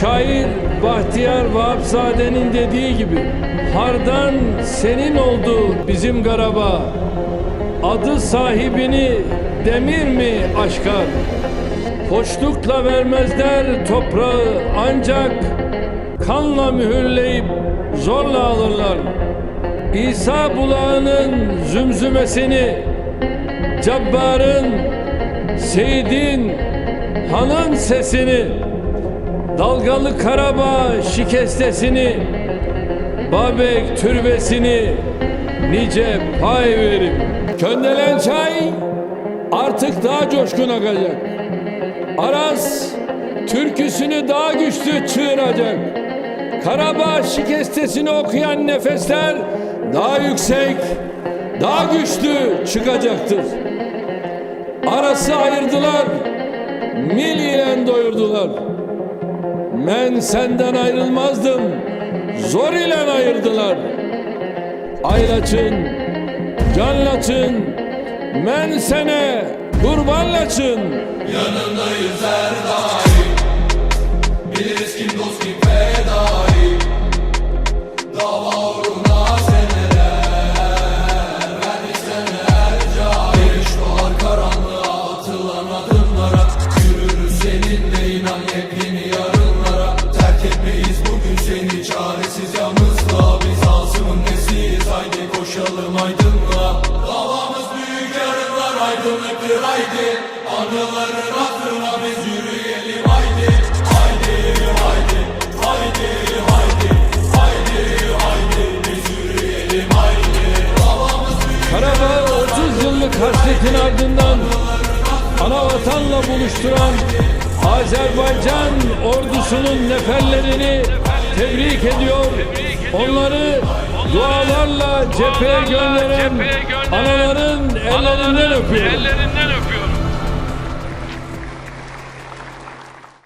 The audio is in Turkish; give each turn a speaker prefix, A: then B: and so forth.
A: Şair Bahtiyar Vahapzade'nin dediği gibi Hardan senin oldu bizim garaba Adı sahibini demir mi aşkar? Hoşlukla vermezler toprağı ancak Kanla mühürleyip zorla alırlar. İsa bulağının zümzümesini Cabbarın, Seyid'in, Han'ın sesini Dalgalı Karabağ şikestesini Babek türbesini nice pay verim. Köndelen çay artık daha coşkun akacak. Aras türküsünü daha güçlü çığıracak. Karabağ şikestesini okuyan nefesler daha yüksek, daha güçlü çıkacaktır. Arası ayırdılar, mil ile doyurdular. Ben senden ayrılmazdım. Zor ile ayırdılar. Aylaçın, canlaçın, men sene kurbanlaçın.
B: Yanındayız her daim adımlara Yürürüz seninle inan yepyeni yarınlara. Terk etmeyiz bugün seni çaresiz yalnızlığa. Biz Asım'ın nesliyiz haydi koşalım aydınlığa. Davamız büyük yarınlar aydınlıktır haydi. Anıların hatırına biz yürüyelim haydi. Haydi haydi haydi haydi. Haydi haydi biz yürüyelim haydi. Davamız büyük
A: Karabağ 30 yıllık hasretin ardından ana vatanla buluşturan Azerbaycan ordusunun neferlerini tebrik ediyor. Onları dualarla cepheye gönderen anaların ellerinden öpüyorum.